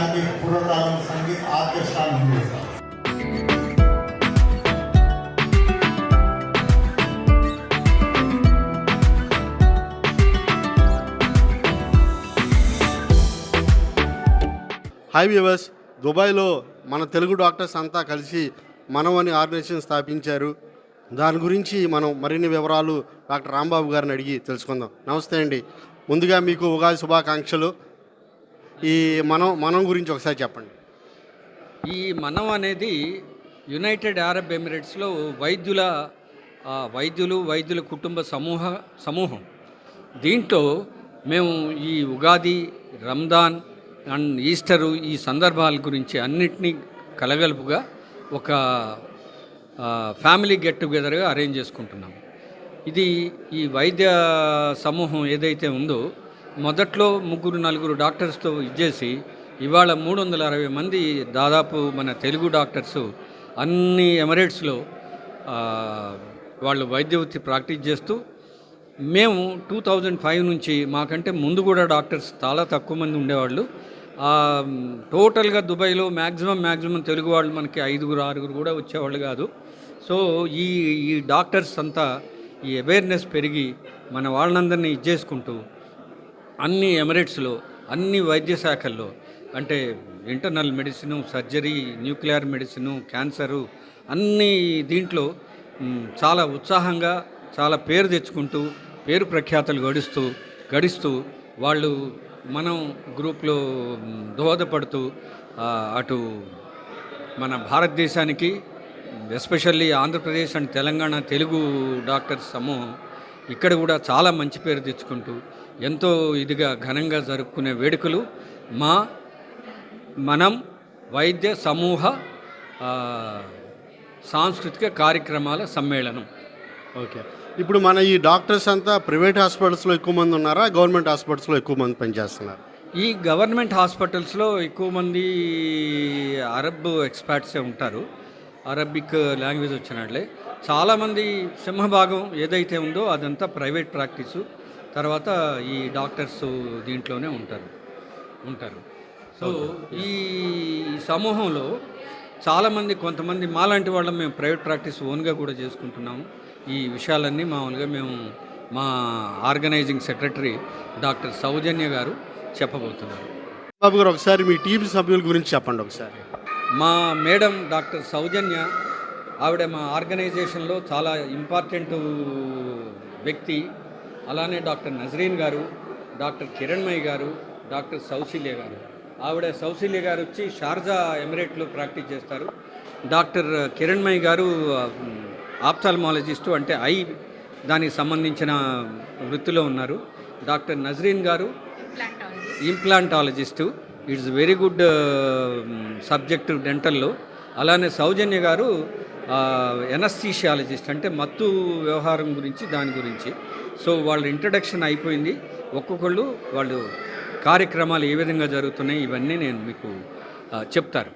దానికి పూర్వకాలం సంగీత ఆర్కెస్ట్రాను hi viewers దుబాయ్లో మన తెలుగు డాక్టర్స్ అంతా కలిసి మనం అని ఆర్గనైజేషన్ స్థాపించారు. దాని గురించి మనం మరిన్ని వివరాలు డాక్టర్ రాంబాబు గారిని అడిగి తెలుసుకుందాం. నమస్తే అండి. ముందుగా మీకు ఉగాది శుభాకాంక్షలు. ఈ మనం మనం గురించి ఒకసారి చెప్పండి. ఈ మనం అనేది యునైటెడ్ అరబ్ ఎమిరేట్స్లో వైద్యుల వైద్యులు వైద్యుల కుటుంబ సమూహ సమూహం. దీంట్లో మేము ఈ ఉగాది రంజాన్ అండ్ ఈస్టరు ఈ సందర్భాల గురించి అన్నిటినీ కలగలుపుగా ఒక ఫ్యామిలీ గెట్ టుగెదర్గా అరేంజ్ చేసుకుంటున్నాం. ఇది ఈ వైద్య సమూహం ఏదైతే ఉందో మొదట్లో ముగ్గురు నలుగురు డాక్టర్స్తో ఇచ్చేసి ఇవాళ మూడు వందల అరవై మంది దాదాపు మన తెలుగు డాక్టర్స్ అన్ని ఎమరేట్స్లో వాళ్ళు వైద్య వృత్తి ప్రాక్టీస్ చేస్తూ మేము టూ థౌజండ్ ఫైవ్ నుంచి మాకంటే ముందు కూడా డాక్టర్స్ చాలా తక్కువ మంది ఉండేవాళ్ళు. టోటల్గా దుబాయ్లో మ్యాక్సిమం మ్యాక్సిమం తెలుగు వాళ్ళు మనకి ఐదుగురు ఆరుగురు కూడా వచ్చేవాళ్ళు కాదు. సో ఈ ఈ డాక్టర్స్ అంతా ఈ అవేర్నెస్ పెరిగి మన వాళ్ళందరినీ ఇచ్చేసుకుంటూ అన్ని ఎమిరేట్స్లో అన్ని వైద్య శాఖల్లో అంటే internal medicine surgery nuclear medicine cancer అన్ని దీంట్లో చాలా ఉత్సాహంగా చాలా పేరు తెచ్చుకుంటూ పేరు ప్రఖ్యాతలు గడుస్తూ గడిస్తూ వాళ్ళు మనం గ్రూప్లో దోహదపడుతూ అటు మన భారతదేశానికి especially Andhra Pradesh and Telangana Telugu doctors సమూహం ఇక్కడ కూడా చాలా మంచి పేరు తెచ్చుకుంటూ ఎంతో ఇదిగా ఘనంగా జరుపుకునే వేడుకలు మా మనం వైద్య సమూహ సాంస్కృతిక కార్యక్రమాల సమ్మేళనం. ఓకే. ఇప్పుడు మన ఈ డాక్టర్స్ అంతా ప్రైవేట్ హాస్పిటల్స్లో ఎక్కువ మంది ఉన్నారా? గవర్నమెంట్ హాస్పిటల్స్లో ఎక్కువ మంది పనిచేస్తున్నారు? ఈ గవర్నమెంట్ హాస్పిటల్స్లో ఎక్కువ మంది అరబ్ ఎక్స్పర్ట్సే ఉంటారు. అరబిక్ లాంగ్వేజ్ వచ్చినట్లే. చాలామంది సింహభాగం ఏదైతే ఉందో అదంతా ప్రైవేట్ ప్రాక్టీసు. తర్వాత ఈ డాక్టర్స్ దీంట్లోనే ఉంటారు. ఉంటారు. సో ఈ సమూహంలో చాలామంది కొంతమంది మాలాంటి వాళ్ళం మేము ప్రైవేట్ ప్రాక్టీస్ ఓన్గా కూడా చేసుకుంటున్నాము. ఈ విషయాలన్నీ మామూలుగా మేము మా ఆర్గనైజింగ్ సెక్రటరీ డాక్టర్ సౌజన్య గారు చెప్పబోతున్నారు. బాబు గారు ఒకసారి మీ టీం సభ్యుల గురించి చెప్పండి ఒకసారి. మా మేడం డాక్టర్ సౌజన్య ఆవిడ మా ఆర్గనైజేషన్లో చాలా ఇంపార్టెంట్ వ్యక్తి. అలానే డాక్టర్ నజరీన్ గారు డాక్టర్ కిరణ్మయ్య గారు డాక్టర్ సౌశల్య గారు. ఆవిడ సౌశల్య గారు వచ్చి షార్జా ఎమిరేట్లో ప్రాక్టీస్ చేస్తారు. డాక్టర్ కిరణ్మయ్య గారు ఆప్థాల్మాలజిస్టు అంటే ఐ దానికి సంబంధించిన వృత్తిలో ఉన్నారు. డాక్టర్ నజరీన్ గారు implantologist. It's very good subject డెంటల్లో. అలానే సౌజన్య గారు ఎనస్థీషియాలజిస్ట్ అంటే మత్తు వ్యవహారం గురించి దాని గురించి. సో వాళ్ళ ఇంట్రడక్షన్ అయిపోయింది. ఒక్కొక్కళ్ళు వాళ్ళు కార్యక్రమాలు ఏ విధంగా జరుగుతున్నాయి ఇవన్నీ నేను మీకు చెప్తారు.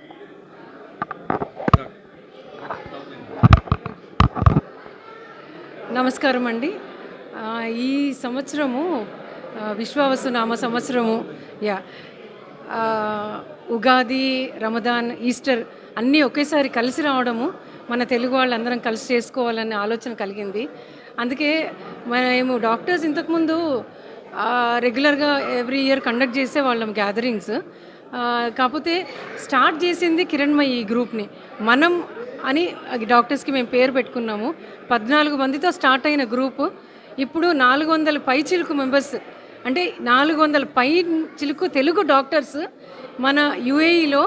నమస్కారం అండి. ఈ సంవత్సరము విశ్వావసు నామ సంవత్సరము యా ఉగాది రమదాన్ ఈస్టర్ అన్నీ ఒకేసారి కలిసి రావడము మన తెలుగు వాళ్ళందరం కలిసి చేసుకోవాలనే ఆలోచన కలిగింది. అందుకే మేము డాక్టర్స్ ఇంతకుముందు రెగ్యులర్గా ఎవ్రీ ఇయర్ కండక్ట్ చేసేవాళ్ళం గ్యాదరింగ్స్. కాకపోతే స్టార్ట్ చేసింది కిరణ్మయి ఈ గ్రూప్ని. మనం అని డాక్టర్స్కి మేము పేరు పెట్టుకున్నాము. పద్నాలుగు మందితో స్టార్ట్ అయిన గ్రూప్. ఇప్పుడు నాలుగు వందల పై చిలుకు మెంబర్స్. అంటే నాలుగు వందల పై చిలుకు తెలుగు డాక్టర్స్ మన యుఏఈలో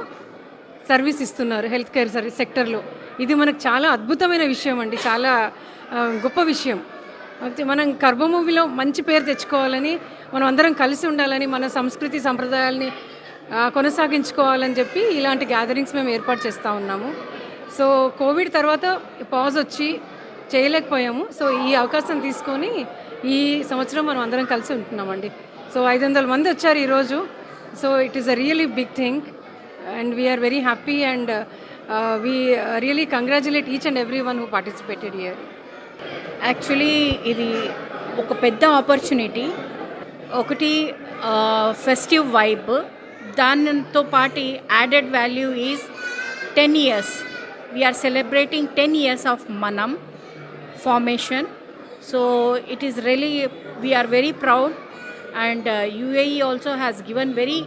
సర్వీస్ ఇస్తున్నారు హెల్త్ కేర్ సర్వీస్ సెక్టర్లో. ఇది మనకు చాలా అద్భుతమైన విషయం అండి. చాలా గొప్ప విషయం. అయితే మనం కర్బ మూవీలో మంచి పేరు తెచ్చుకోవాలని మనం అందరం కలిసి ఉండాలని మన సంస్కృతి సంప్రదాయాల్ని కొనసాగించుకోవాలని చెప్పి ఇలాంటి గ్యాదరింగ్స్ మేము ఏర్పాటు చేస్తూ ఉన్నాము. సో కోవిడ్ తర్వాత పాజ్ వచ్చి చేయలేకపోయాము. సో ఈ అవకాశం తీసుకొని ఈ సంవత్సరం మనం అందరం కలిసి ఉంటున్నామండి. సో ఐదు వందల మంది వచ్చారు ఈరోజు. So it is a really big thing and we're very happy and we really congratulate each and every one who participated year actually ఇది ఒక పెద్ద ఆపర్చునిటీ ఒకటి ఫెస్టివ్ వైబ్ దానితో పాటి added value is ten years we are celebrating ten years of మనం formation so it is really we are very proud and UAE also has given very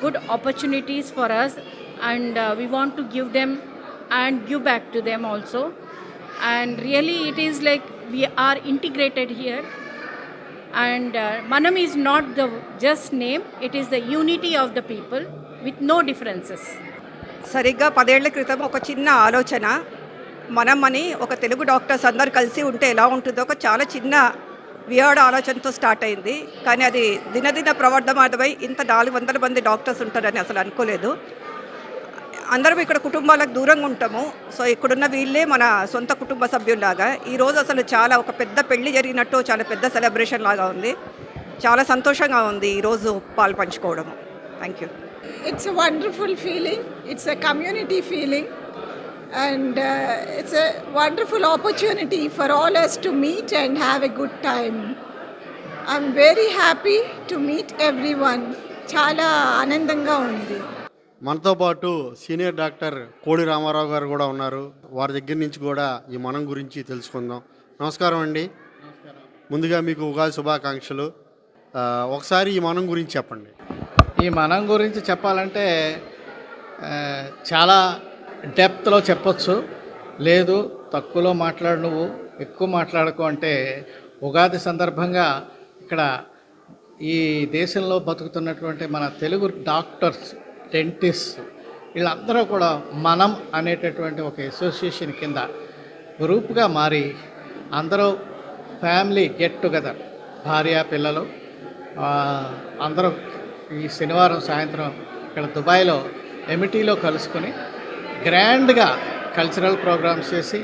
good opportunities for us and uh, we want to give them and give back to them also and really it is like we are integrated here and మనం is not the just name it is the unity of the people with no differences సరిగ్గా పదేళ్ళ క్రితం ఒక చిన్న ఆలోచన మనం అని ఒక తెలుగు డాక్టర్స్ అందరు కలిసి ఉంటే ఎలా ఉంటుందో ఒక చాలా చిన్న వియాడ ఆలోచనతో స్టార్ట్ అయింది. కానీ అది దినదిన ప్రవర్ధమాదమై ఇంత నాలుగు వందల మంది డాక్టర్స్ ఉంటారని అసలు అనుకోలేదు. అందరం ఇక్కడ కుటుంబాలకు దూరంగా ఉంటాము. సో ఇక్కడున్న వీళ్ళే మన సొంత కుటుంబ సభ్యుల్లాగా. ఈరోజు అసలు చాలా ఒక పెద్ద పెళ్ళి జరిగినట్టు చాలా పెద్ద సెలబ్రేషన్ లాగా ఉంది. చాలా సంతోషంగా ఉంది ఈరోజు పాలు పంచుకోవడము. Thank you it's a wonderful feeling it's a community feeling and it's a wonderful opportunity for all us to meet and have a good time I'm very happy to meet every one చాలా ఆనందంగా ఉంది. మనతో పాటు senior doctor కోడి రామారావు గారు కూడా ఉన్నారు. వారి దగ్గర నుంచి కూడా ఈ మనం గురించి తెలుసుకుందాం. నమస్కారం అండి. ముందుగా మీకు ఉగాది శుభాకాంక్షలు. ఒకసారి ఈ మనం గురించి చెప్పండి. ఈ మనం గురించి చెప్పాలంటే చాలా డెప్త్లో చెప్పొచ్చు. లేదు తక్కువలో మాట్లాడు నువ్వు ఎక్కువ మాట్లాడకు అంటే ఉగాది సందర్భంగా ఇక్కడ ఈ దేశంలో బతుకుతున్నటువంటి మన తెలుగు డాక్టర్స్ డెంటిస్ట్ వీళ్ళందరూ కూడా మనం అనేటటువంటి ఒక అసోసియేషన్ కింద గ్రూప్గా మారి అందరూ ఫ్యామిలీ గెట్ టుగెదర్ భార్య పిల్లలు అందరూ ఈ శనివారం సాయంత్రం ఇక్కడ దుబాయ్లో ఎమిటీలో కలుసుకొని గ్రాండ్గా కల్చరల్ ప్రోగ్రామ్స్ చేసి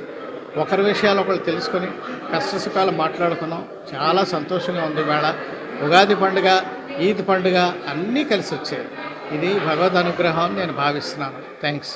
ఒకరి విషయాలు ఒకరు తెలుసుకొని కష్ట సుఖాలు మాట్లాడుకున్నాం. చాలా సంతోషంగా ఉంది వేళ. ఉగాది పండుగ ఈద్ పండుగ అన్నీ కలిసి వచ్చాయి. ఇది భగవద్ అనుగ్రహం నేను భావిస్తున్నాను. థ్యాంక్స్